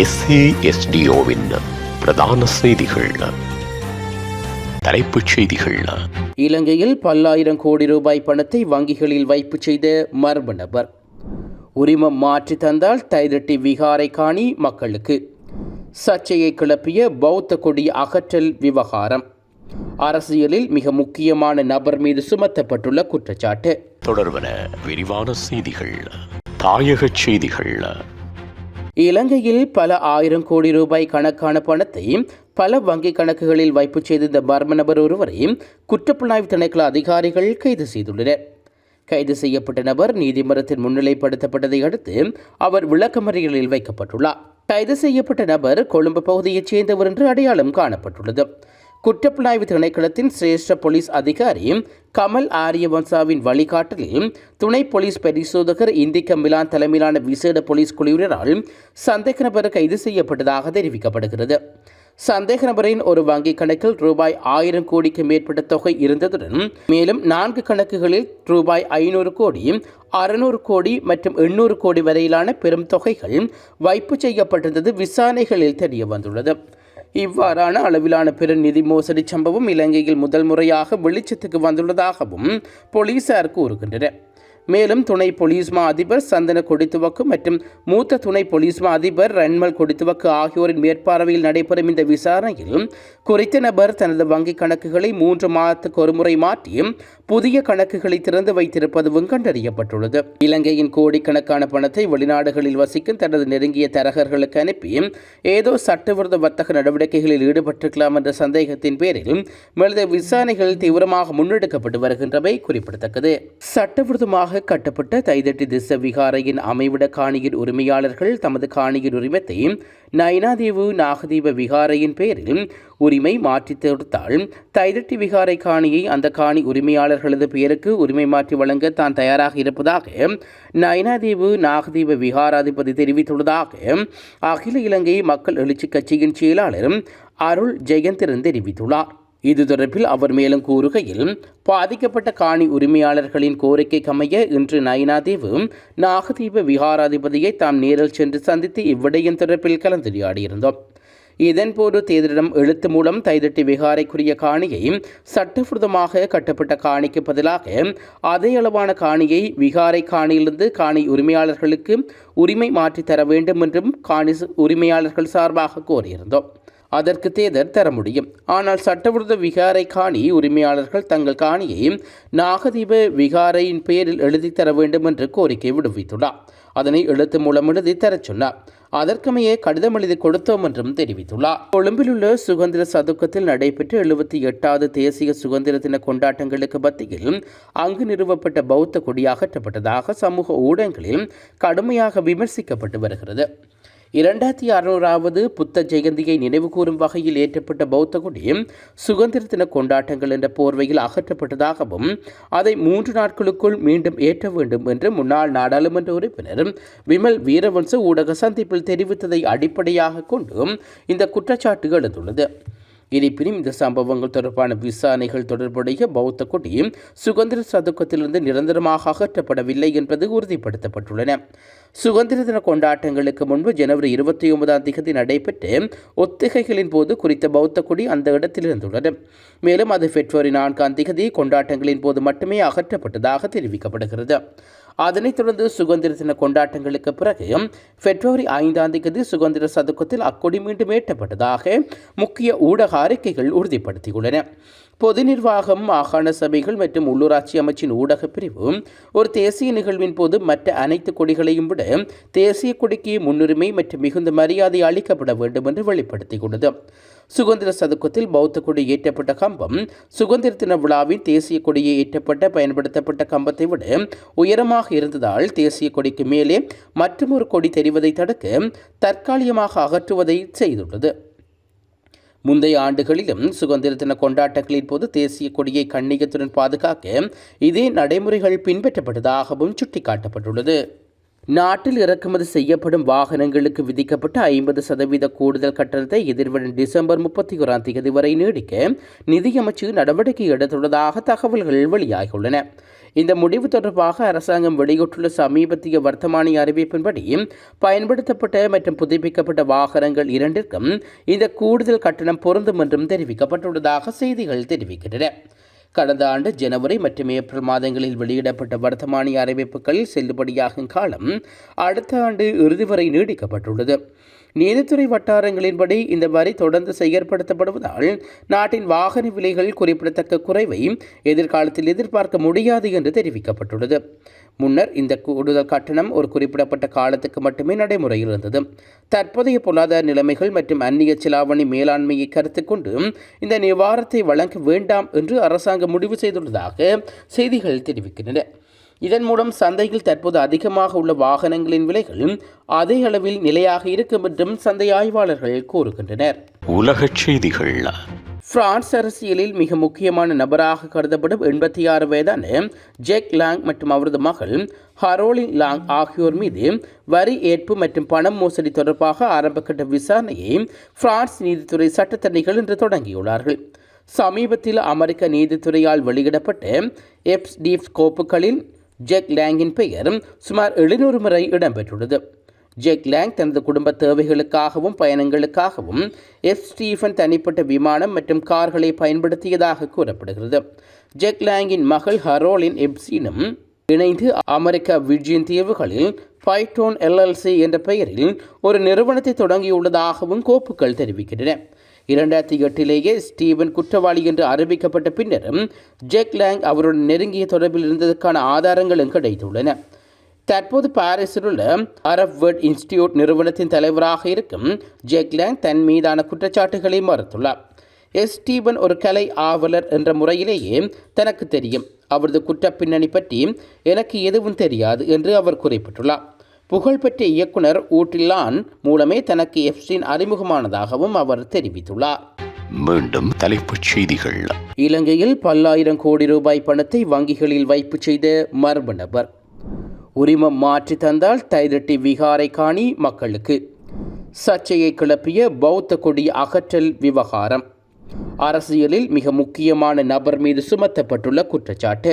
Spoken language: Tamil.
எஸ்ஏஎஸ்டிஓவின் பிரதான செய்திகள். தலைப்புச் செய்திகள். இலங்கையில் பல்லாயிரம் கோடி ரூபாய் பணத்தை வங்கிகளில் வைப்பு செய்த மர்ம நபர். உரிமம் மாற்றி தந்தால் தைதட்டி விகாரை காணி மக்களுக்கு. சர்ச்சையை கிளப்பிய பௌத்த கொடி அகற்றல் விவகாரம். அரசியலில் மிக முக்கியமான நபர் மீது சுமத்தப்பட்டுள்ள குற்றச்சாட்டு. தொடர்வன விரிவான செய்திகள். தாயகச் செய்திகள். இலங்கையில் பல ஆயிரம் கோடி ரூபாய் கணக்கான பணத்தை பல வங்கிக் கணக்குகளில் வைப்பு செய்திருந்த மர்ம நபர் ஒருவரை குற்றப்புலனாய்வு திணைக்கள அதிகாரிகள் கைது செய்துள்ளனர். கைது செய்யப்பட்ட நபர் நீதிமன்றத்தில் முன்னிலைப்படுத்தப்பட்டதை அடுத்து அவர் விளக்கமறியலில் வைக்கப்பட்டுள்ளார். கைது செய்யப்பட்ட நபர் கொழும்பு பகுதியைச் சேர்ந்தவர் என்று அடையாளம் காணப்பட்டுள்ளது. குற்றப்புலனாய்வு திணைக்களத்தின் சிரேஷ்ட போலீஸ் அதிகாரி கமல் ஆரியவன்சாவின் வழிகாட்டலில் துணை போலீஸ் பரிசோதகர் இந்திக்க மிலான் தலைமையிலான விசேட போலீஸ் குழுவினரால் சந்தேக நபர் கைது செய்யப்பட்டதாக தெரிவிக்கப்படுகிறது. சந்தேக நபரின் ஒரு வங்கிக் கணக்கில் ரூபாய் ஆயிரம் கோடிக்கு மேற்பட்ட தொகை இருந்ததுடன் மேலும் நான்கு கணக்குகளில் ரூபாய் ஐநூறு கோடி அறுநூறு கோடி மற்றும் எண்ணூறு கோடி வரையிலான பெரும் தொகைகள் வைப்பு செய்யப்பட்டிருந்தது விசாரணைகளில் தெரிய வந்துள்ளது இவ்வாறான அளவிலான பெரு நிதி மோசடி சம்பவம் இலங்கையில் முதல் முறையாக வெளிச்சத்துக்கு வந்துள்ளதாகவும் போலீசார் கூறுகின்றனர். மேலும் துணை போலீஸ் மா அதிபர் சந்தன கொடித்துவக்கு மற்றும் மூத்த துணை போலீஸ் மா அதிபர் ரன்மல் கொடித்துவக்கு ஆகியோரின் மேற்பார்வையில் நடைபெறும் இந்த விசாரணையில் குறித்த நபர் தனது வங்கிக் கணக்குகளை மூன்று மாதத்துக்கு ஒருமுறை மாற்றி புதிய கணக்குகளை திறந்து வைத்திருப்பதும் கண்டறியப்பட்டுள்ளது. இலங்கையின் கோடிக்கணக்கான பணத்தை வெளிநாடுகளில் வசிக்கும் தனது நெருங்கிய தரகர்களுக்கு அனுப்பி ஏதோ சட்டவிரோத வர்த்தக நடவடிக்கைகளில் ஈடுபட்டிருக்கலாம் என்ற சந்தேகத்தின் பேரில் மேலது விசாரணைகள் தீவிரமாக முன்னெடுக்கப்பட்டு வருகின்றவை குறிப்பிடத்தக்கது. சட்டவிரோதமாக கட்டப்பட்ட தைதட்டி திச விகாரையின் அமைவிட காணியின் உரிமையாளர்கள் தமது காணியின் உரிமத்தை நயனாதேவு நாகதீப விகாரையின் பெயரில் உரிமை மாற்றித் தொடுத்தால் தைதட்டி விகாரை காணியை அந்த காணி உரிமையாளர்களது பெயருக்கு உரிமை மாற்றி வழங்க தான் தயாராக இருப்பதாக நயனாதேவு நாகதீப விகாராதிபதி தெரிவித்துள்ளதாக அகில இலங்கை மக்கள் எழுச்சி கட்சியின் செயலாளர் அருள் ஜெயந்திரன் தெரிவித்துள்ளார். இது தொடர்பில் அவர் மேலும் கூறுகையில் பாதிக்கப்பட்ட காணி உரிமையாளர்களின் கோரிக்கைக்கு அமைய இன்று நயினாதீவு நாகதீப விகாராதிபதியை தாம் நேரில் சென்று சந்தித்து இவ்விடயம் தொடர்பில் கலந்துரையாடியிருந்தோம். இதன்போது தேர்தலிடம் எழுத்து மூலம் தைதட்டி விகாரைக்குரிய காணியை சட்டவிரோதமாக கட்டப்பட்ட காணிக்கு பதிலாக அதே அளவான காணியை விகாரை காணியிலிருந்து காணி உரிமையாளர்களுக்கு உரிமை மாற்றித்தர வேண்டும் என்றும் காணி உரிமையாளர்கள் சார்பாக கோரியிருந்தோம். அதற்கு தேர்தல் தர முடியும். ஆனால் சட்டவிரோத விகாரை காணி உரிமையாளர்கள் தங்கள் காணியை நாகதீப விகாரையின் பெயரில் எழுதி தர வேண்டும் என்று கோரிக்கை விடுவித்துள்ளார் அதனை எழுத்து மூலம் எழுதி தரச் சொன்னார் அதற்கமையே கடிதம் எழுதி கொடுத்தோம் என்றும் தெரிவித்துள்ளார் கொழும்பிலுள்ள சுதந்திர சதுக்கத்தில் நடைபெற்ற எழுபத்தி எட்டாவது தேசிய சுதந்திர தின கொண்டாட்டங்களுக்கு மத்தியில் அங்கு நிறுவப்பட்ட பௌத்த கொடி அகற்றப்பட்டதாக சமூக ஊடகங்களில் கடுமையாக விமர்சிக்கப்பட்டு வருகிறது. இரண்டாயிரத்தி அறுநூறாவது புத்த ஜெயந்தியை நினைவுகூரும் வகையில் ஏற்றப்பட்ட பௌத்த கொடி சுதந்திர தின கொண்டாட்டங்கள் என்ற போர்வையில் அகற்றப்பட்டதாகவும் அதை மூன்று நாட்களுக்குள் மீண்டும் ஏற்ற வேண்டும் என்று முன்னாள் நாடாளுமன்ற உறுப்பினர் விமல் வீரவன்ச ஊடக சந்திப்பில் தெரிவித்ததை அடிப்படையாக கொண்டு இந்த குற்றச்சாட்டு எழுந்துள்ளது. இருப்பினும் இந்த சம்பவங்கள் தொடர்பான விசாரணைகள் தொடர்புடைய பௌத்த கொடி சுதந்திர சதுக்கத்திலிருந்து நிரந்தரமாக அகற்றப்படவில்லை என்பது உறுதிப்படுத்தப்பட்டுள்ளன. சுதந்திர தின கொண்டாட்டங்களுக்கு முன்பு ஜனவரி இருபத்தி ஒன்பதாம் தேதி நடைபெற்று ஒத்திகைகளின் போது குறித்த பௌத்த கொடி அந்த இடத்தில் இருந்துள்ளது மேலும் அது பிப்ரவரி நான்காம் தேதி கொண்டாட்டங்களின் போது மட்டுமே அகற்றப்பட்டதாக தெரிவிக்கப்படுகிறது. அதனைத் தொடர்ந்து சுதந்திர தின கொண்டாட்டங்களுக்கு பிறகு பிப்ரவரி ஐந்தாம் தேதி சுதந்திர சதுக்கத்தில் அக்கொடி மீண்டும் ஏற்றப்பட்டதாக முக்கிய ஊடக அறிக்கைகள் உறுதிப்படுத்தியுள்ளன. பொது நிர்வாகம் மாகாண சபைகள் மற்றும் உள்ளூராட்சி அமைச்சின் ஊடக பிரிவு ஒரு தேசிய நிகழ்வின் போது மற்ற அனைத்து கொடிகளையும் விட தேசிய கொடிக்கு முன்னுரிமை மற்றும் மிகுந்த மரியாதை அளிக்கப்பட வேண்டும் என்று வெளிப்படுத்தியுள்ளது. சுதந்திர சதுக்கத்தில் பௌத்த கொடி ஏற்றப்பட்ட கம்பம் சுதந்திர தின விழாவின் தேசிய கொடியை ஏற்றப்பட்ட பயன்படுத்தப்பட்ட கம்பத்தை விட உயரமாக இருந்ததால் தேசிய கொடிக்கு மேலே மற்றொரு கொடி தெரிவதை தடுக்க தற்காலிகமாக அகற்றுவதை செய்துள்ளது. முந்தைய ஆண்டுகளிலும் சுதந்திர தின கொண்டாட்டங்களின் போது தேசிய கொடியை கண்ணியத்துடன் பாதுகாக்க இதே நடைமுறைகள் பின்பற்றப்பட்டதாகவும் சுட்டிக்காட்டப்பட்டுள்ளது. நாட்டில் இறக்குமதி செய்யப்படும் வாகனங்களுக்கு விதிக்கப்பட்ட ஐம்பது சதவீத கூடுதல் கட்டணத்தை எதிர்வரும் டிசம்பர் முப்பத்தி ஓராம் தேதி வரை நீடிக்க நிதியமைச்சு நடவடிக்கை எடுத்துள்ளதாக தகவல்கள் வெளியாகியுள்ளன. இந்த முடிவு தொடர்பாக அரசாங்கம் வெளியிட்டுள்ள சமீபத்திய வர்த்தமானி அறிவிப்பின்படி பயன்படுத்தப்பட்ட மற்றும் புதுப்பிக்கப்பட்ட வாகனங்கள் இரண்டிற்கும் இந்த கூடுதல் கட்டணம் பொருந்தும் என்றும் தெரிவிக்கப்பட்டுள்ளதாக செய்திகள் தெரிவிக்கின்றன. கடந்த ஆண்டு ஜனவரி மற்றும் ஏப்ரல் மாதங்களில் வெளியிடப்பட்ட வர்த்தமானி அறிவிப்புகளில் செல்லுபடியாகும் காலம் அடுத்த ஆண்டு இறுதி வரை நீடிக்கப்பட்டுள்ளது. நீதித்துறை வட்டாரங்களின்படி இந்த வரி தொடர்ந்து செயற்படுத்தப்படுவதால் நாட்டின் வாகன விலைகள் குறிப்பிடத்தக்க குறைவை எதிர்காலத்தில் எதிர்பார்க்க முடியாது என்று தெரிவிக்கப்பட்டுள்ளது. முன்னர் இந்த கூடுதல் கட்டணம் ஒரு குறிப்பிடப்பட்ட காலத்துக்கு மட்டுமே நடைமுறையில் இருந்தது. தற்போதைய பொருளாதார நிலைமைகள் மற்றும் அந்நிய செலாவணி மேலாண்மையை கருத்து கொண்டு இந்த நிவாரணத்தை வழங்க வேண்டாம் என்று அரசாங்கம் முடிவு செய்துள்ளதாக செய்திகள் தெரிவிக்கின்றன. இதன் மூலம் சந்தையில் தற்போது அதிகமாக உள்ள வாகனங்களின் விலைகள் அதே அளவில் நிலையாக இருக்கும் என்றும் சந்தை ஆய்வாளர்கள் கூறுகின்றனர். உலகச் செய்திகள். பிரான்ஸ் அரசியலில் மிக முக்கியமான நபராக கருதப்படும் எண்பத்தி ஆறு வயதான ஜெக் லாங் மற்றும் அவரது மகள் ஹரோலின் லாங் ஆகியோர் மீது வரி ஏற்பு மற்றும் பணம் மோசடி தொடர்பாக ஆரம்பகட்ட விசாரணையை பிரான்ஸ் நீதித்துறை சட்டத்தரணிகள் இன்று தொடங்கியுள்ளார்கள். சமீபத்தில் அமெரிக்க நீதித்துறையால் வெளியிடப்பட்ட எப்ஸ்டீப் கோப்புகளில் ஜெக் லேங்கின் பெயர் சுமார் எழுநூறு முறை இடம்பெற்றுள்ளது. ஜெக் லேங் தனது குடும்ப தேவைகளுக்காகவும் பயணங்களுக்காகவும் எஃப். ஸ்டீஃபன் தனிப்பட்ட விமானம் மற்றும் கார்களை பயன்படுத்தியதாக கூறப்படுகிறது. ஜெக் லேங்கின் மகள் ஹரோலின் எப்சினும் இணைந்து அமெரிக்க விர்ஜின் தீவுகளில் பைட்டோன் எல்எல்சி என்ற பெயரில் ஒரு நிறுவனத்தை தொடங்கியுள்ளதாகவும் கோப்புகள் தெரிவிக்கின்றன. இரண்டாயிரத்தி எட்டிலேயே ஸ்டீவன் குற்றவாளி என்று அறிவிக்கப்பட்ட பின்னரும் ஜெக் லேங் அவருடன் நெருங்கிய தொடர்பில் இருந்ததற்கான ஆதாரங்களும் கிடைத்துள்ளன. தற்போது பாரிஸில் உள்ள அரப் வேர்ட் இன்ஸ்டிடியூட் நிறுவனத்தின் தலைவராக இருக்கும் ஜெக் லேங் தன் மீதான குற்றச்சாட்டுகளை மறுத்துள்ளார். எஸ். ஸ்டீவன் ஒரு கலை ஆவலர் என்ற முறையிலேயே தனக்கு தெரியும். அவரது குற்றப் பின்னணி பற்றி எனக்கு எதுவும் தெரியாது என்று அவர் குறிப்பிட்டுள்ளார். புகழ்பெற்ற இயக்குனர் ஊட்டிலான் மூலமே தனக்கு எஃப்ஸ்டின் அறிமுகமானதாகவும் அவர் தெரிவித்துள்ளார். மீண்டும் தலைப்புச் செய்திகள். இலங்கையில் பல்லாயிரம் கோடி ரூபாய் பணத்தை வங்கிகளில் வைப்பு செய்த மர்ம நபர். உரிமம் மாற்றி தந்தால் தைரட்டி விகாரை காணி மக்களுக்கு. சர்ச்சையை கிளப்பிய பௌத்த கொடி அகற்றல் விவகாரம். அரசியலில் மிக முக்கியமான நபர் மீது சுமத்தப்பட்டுள்ள குற்றச்சாட்டு.